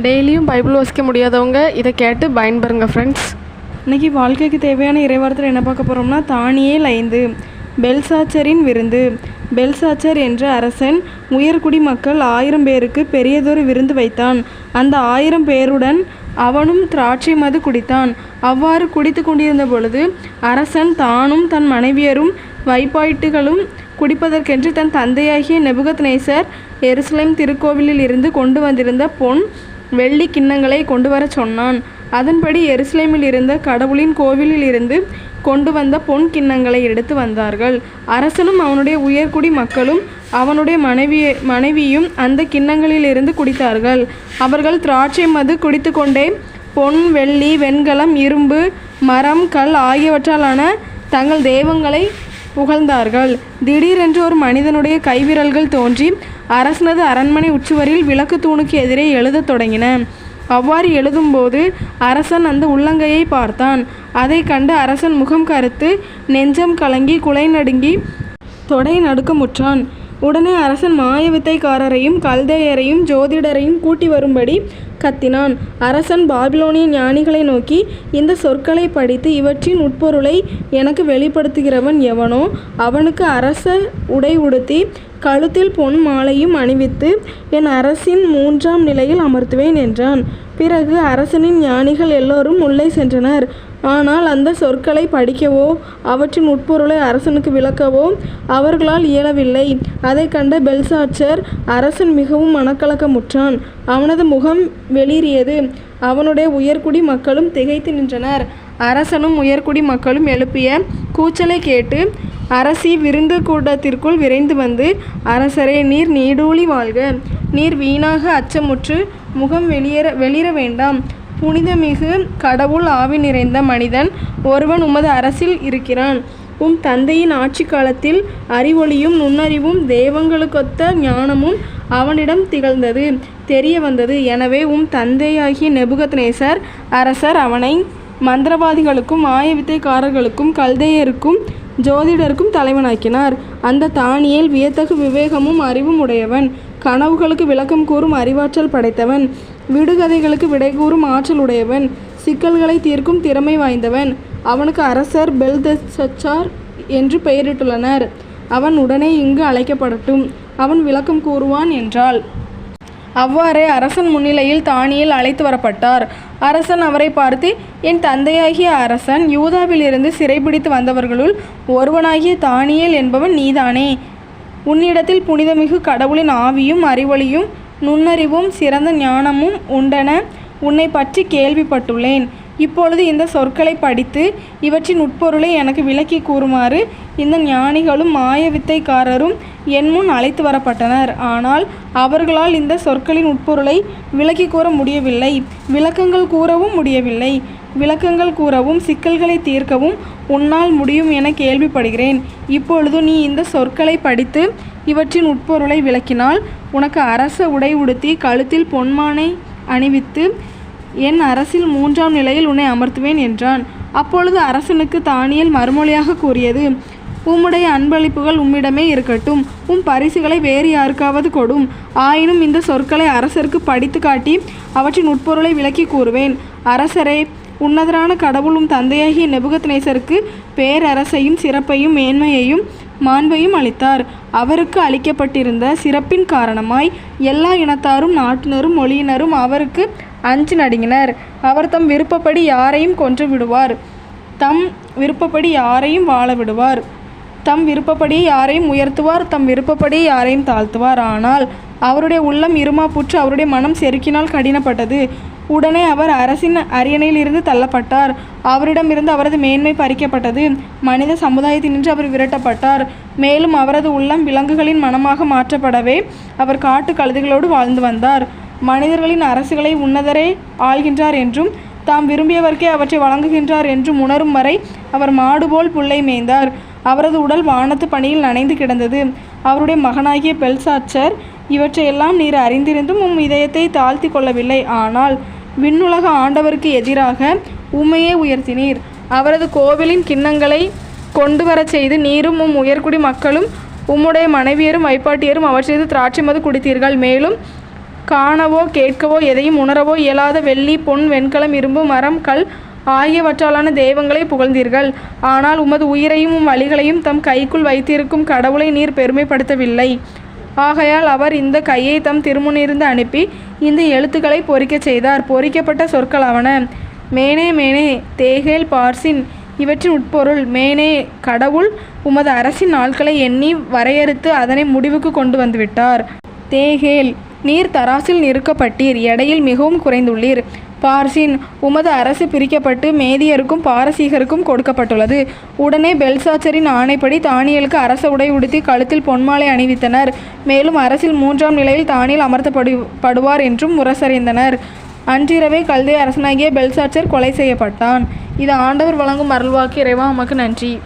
டெய்லியும் பைபிள் வாசிக்க முடியாதவங்க இதை கேட்டு பயன்பெறுங்க ஃப்ரெண்ட்ஸ் இன்றைக்கி வாழ்க்கைக்கு தேவையான இறைவாரத்தில் என்ன பார்க்க போகிறோம்னா தானியேல் ஐந்து பெல்சாச்சரின் விருந்து. பெல்சாச்சர் என்ற அரசன் உயர்குடி மக்கள் ஆயிரம் பேருக்கு பெரியதொரு விருந்து வைத்தான். அந்த ஆயிரம் பேருடன் அவனும் திராட்சை மது குடித்தான். அவ்வாறு குடித்து கொண்டிருந்த பொழுது அரசன் தானும் தன் மனைவியரும் வைப்பாய்ட்டுகளும் குடிப்பதற்கென்று தன் தந்தையாகிய நெபுகத் நேசர் எருசலேம் திருக்கோவிலில் இருந்து கொண்டு வந்திருந்த பொன் வெள்ளி கிண்ணங்களை கொண்டு வரச் சொன்னான். அதன்படி எருசலேமில் இருந்த கடவுளின் கோவிலில் இருந்து கொண்டு வந்த பொன் கிண்ணங்களை எடுத்து வந்தார்கள். அரசனும் அவனுடைய உயர்குடி மக்களும் அவனுடைய மனைவி மனைவியும் அந்த கிண்ணங்களிலிருந்து குடித்தார்கள். அவர்கள் திராட்சை மது குடித்துக்கொண்டே பொன் வெள்ளி வெண்கலம் இரும்பு மரம் கல் ஆகியவற்றாலான தங்கள் தெய்வங்களை புகழ்ந்தார்கள். திடீரென்று ஒரு மனிதனுடைய கைவிரல்கள் தோன்றி அரசனது அரண்மனை உச்சுவரில் விளக்கு தூணுக்கு எதிரே எழுதத் தொடங்கின. அவ்வாறு எழுதும்போது அரசன் அந்த உள்ளங்கையை பார்த்தான். அதை கண்டு அரசன் முகம் கருத்து நெஞ்சம் கலங்கி குலை நடுங்கி தொடை நடுக்கமுற்றான் உடனே அரசன் மாயவித்தைக்காரரையும் கல்தேயரையும் ஜோதிடரையும் கூட்டி வரும்படி கத்தினான். அரசன் பாபிலோனிய ஞானிகளை நோக்கி இந்த சொற்களை படித்து இவற்றின் உட்பொருளை எனக்கு வெளிப்படுத்துகிறவன் எவனோ அவனுக்கு அரச உடை உடுத்தி கழுத்தில் பொன் மாலையும் அணிவித்து என் அரசின் மூன்றாம் நிலையில் அமர்த்துவேன் என்றான். பிறகு அரசனின் ஞானிகள் எல்லோரும் உள்ளே சென்றனர். ஆனால் அந்த சொற்களை படிக்கவோ அவற்றின் உட்பொருளை அரசனுக்கு விளக்கவோ அவர்களால் இயலவில்லை. அதை கண்ட பெல்சாச்சர் அரசன் மிகவும் மனக்கலக்கமுற்றான். அவனது முகம் வெளிரியது அவனுடைய உயர்குடி மக்களும் திகைத்து நின்றனர். அரசனும் உயர்குடி மக்களும் எழுப்பிய கூச்சலை கேட்டு அரசி விருந்து கூட்டத்திற்குள் விரைந்து வந்து அரசரே நீர் நீடூழி வாழ்க. நீர் வீணாக அச்சமுற்று முகம் வெளியேற வெளியிட வேண்டாம். புனிதமிகு கடவுள் ஆவி நிறைந்த மனிதன் ஒருவன் உமது அரசில் இருக்கிறான். உம் தந்தையின் ஆட்சி காலத்தில் அறிவொளியும் நுண்ணறிவும் தெய்வங்களுக்கொத்த ஞானமும் அவனிடம் திகழ்ந்தது தெரிய வந்தது. எனவே உம் தந்தையாகிய நெபுகத்னேசர் அரசர் அவனை மந்திரவாதிகளுக்கும் ஆயவித்தைக்காரர்களுக்கும் கல்தேயருக்கும் ஜோதிடருக்கும் தலைவனாக்கினார். அந்த தானியல் வியத்தகு விவேகமும் அறிவும் உடையவன். கனவுகளுக்கு விளக்கம் கூறும் அறிவாற்றல் படைத்தவன் விடுகதைகளுக்கு விடை கூறும் ஆற்றல் உடையவன் சிக்கல்களை தீர்க்கும் திறமை வாய்ந்தவன். அவனுக்கு அரசர் பெல்தச்சார் என்று பெயரிட்டுள்ளனர். அவன் உடனே இங்கு அழைக்கப்படட்டும். அவன் விளக்கம் கூறுவான் என்றாள். அவ்வாறே அரசன் முன்னிலையில் தானியேல் அழைத்து வரப்பட்டார். அரசன் அவரை பார்த்து என் தந்தையாகிய அரசன் யூதாவிலிருந்து சிறைபிடித்து வந்தவர்களுள் ஒருவனாகிய தானியேல் என்பவன் நீதானே? உன்னிடத்தில் புனிதமிகு கடவுளின் ஆவியும் அறிவொளியும் நுண்ணறிவும் சிறந்த ஞானமும் உண்டென உன்னை பற்றி கேள்விப்பட்டுள்ளேன். இப்பொழுது இந்த சொற்களை படித்து இவற்றின் உட்பொருளை எனக்கு விளக்கி கூறுமாறு இந்த ஞானிகளும் மாயவித்தைக்காரரும் என் முன் அழைத்து வரப்பட்டனர். ஆனால் அவர்களால் இந்த சொற்களின் உட்பொருளை விளக்கி கூற முடியவில்லை. விளக்கங்கள் கூறவும் முடியவில்லை. விளக்கங்கள் கூறவும் சிக்கல்களை தீர்க்கவும் உன்னால் முடியும் என கேள்விப்படுகிறேன். இப்பொழுது நீ இந்த சொற்களை படித்து இவற்றின் உட்பொருளை விளக்கினால் உனக்கு அரச உடை உடுத்தி கழுத்தில் பொன்மானை அணிவித்து என் அரசில் மூன்றாம் நிலையில் உன்னை அமர்த்துவேன் என்றான். அப்பொழுது அரசனுக்கு தானியல் மறுமொழியாக கூறியது உம்முடைய அன்பளிப்புகள் உம்மிடமே இருக்கட்டும். உம் பரிசுகளை வேறு யாருக்காவது கொடும். ஆயினும் இந்த சொற்களை அரசருக்கு படித்து காட்டி அவற்றின் உட்பொருளை விளக்கி கூறுவேன். அரசரே உன்னதரான கடவுளும் தந்தையாகிய நெபுகத்னேசருக்கு பேரரசையும் சிறப்பையும் மேன்மையையும் மாண்பையும் அளித்தார். அவருக்கு அளிக்கப்பட்டிருந்த சிறப்பின் காரணமாய் எல்லா இனத்தாரும் நாட்டினரும் மொழியினரும் அவருக்கு அஞ்சு நடுங்கினர். அவர் தம் விருப்பப்படி யாரையும் கொன்று விடுவார். தம் விருப்பப்படி யாரையும் வாழ விடுவார். தம் விருப்பப்படி யாரையும் உயர்த்துவார். தம் விருப்பப்படி யாரையும் தாழ்த்துவார். ஆனால் அவருடைய உள்ளம் இருமாப்புற்று அவருடைய மனம் செருக்கினால் கடினப்பட்டது. உடனே அவர் அரசின் அரியணையில் இருந்து தள்ளப்பட்டார். அவரிடமிருந்து அவரது மேன்மை பறிக்கப்பட்டது. மனித சமுதாயத்தினின்று அவர் விரட்டப்பட்டார். மேலும் அவரது உள்ளம் விலங்குகளின் மனமாக மாற்றப்படவே அவர் காட்டு கழுதுகளோடு வாழ்ந்து வந்தார். மனிதர்களின் அரசுகளை உன்னதரே ஆள்கின்றார் என்றும் தாம் விரும்பியவர்க்கே அவற்றை வழங்குகின்றார் என்றும் உணரும் வரை அவர் மாடுபோல் புல்லை மேய்ந்தார். அவரது உடல் வானத்து பணியில் நனைந்து கிடந்தது. அவருடைய மகனாகிய பெல்சாச்சர் இவற்றையெல்லாம் நீர் அறிந்திருந்தும் உம் இதயத்தை தாழ்த்தி கொள்ளவில்லை. ஆனால் விண்ணுலக ஆண்டவருக்கு எதிராக உம்மையே உயர்த்தினீர். அவரது கோவிலின் கிண்ணங்களை கொண்டு வரச் செய்து நீரும் உம் உயர்குடி மக்களும் உம்முடைய மனைவியரும் வைப்பாட்டியரும் அவற்றிலிருந்து திராட்சை மது குடித்தீர்கள். மேலும் காணவோ கேட்கவோ எதையும் உணரவோ இயலாத வெள்ளி பொன் வெண்கலம் இரும்பு மரம் கல் ஆகியவற்றாலான தெய்வங்களை புகழ்ந்தீர்கள். ஆனால் உமது உயிரையும் உம் வழிகளையும் தம் கைக்குள் வைத்திருக்கும் கடவுளை நீர் பெருமைப்படுத்தவில்லை. ஆகையால் அவர் இந்த கையை தம் திருமுனிருந்து அனுப்பி இந்த எழுத்துக்களை பொறிக்கச் செய்தார். பொறிக்கப்பட்ட சொற்களாவன மேனே மேனே தேகேல் பார்சின் இவற்றின் உட்பொருள் மேனே கடவுள் உமது அரசின் நாட்களை எண்ணி வரையறுத்து அதனை முடிவுக்கு கொண்டு வந்துவிட்டார். தேகேல் நீர் தராசில் நிறுக்கப்பட்டீர் எடையில் மிகவும் குறைந்துள்ளீர். பார்சின் உமது அரசு பிரிக்கப்பட்டு மேதியருக்கும் பாரசீகருக்கும் கொடுக்கப்பட்டுள்ளது. உடனே பெல்சாச்சரின் ஆணைப்படி தானியலுக்கு அரச உடை உடுத்தி கழுத்தில் பொன்மாலை அணிவித்தனர். மேலும் அரசில் மூன்றாம் நிலையில் தானியல் அமர்த்தப்படு படுவார் என்றும் முரசறிந்தனர். அன்றிரவே கல்தே அரசனாகிய பெல்சாச்சர் கொலை செய்யப்பட்டான். இது ஆண்டவர் வழங்கும் அருள்வாக்கு. இறைவா உமக்கு நன்றி.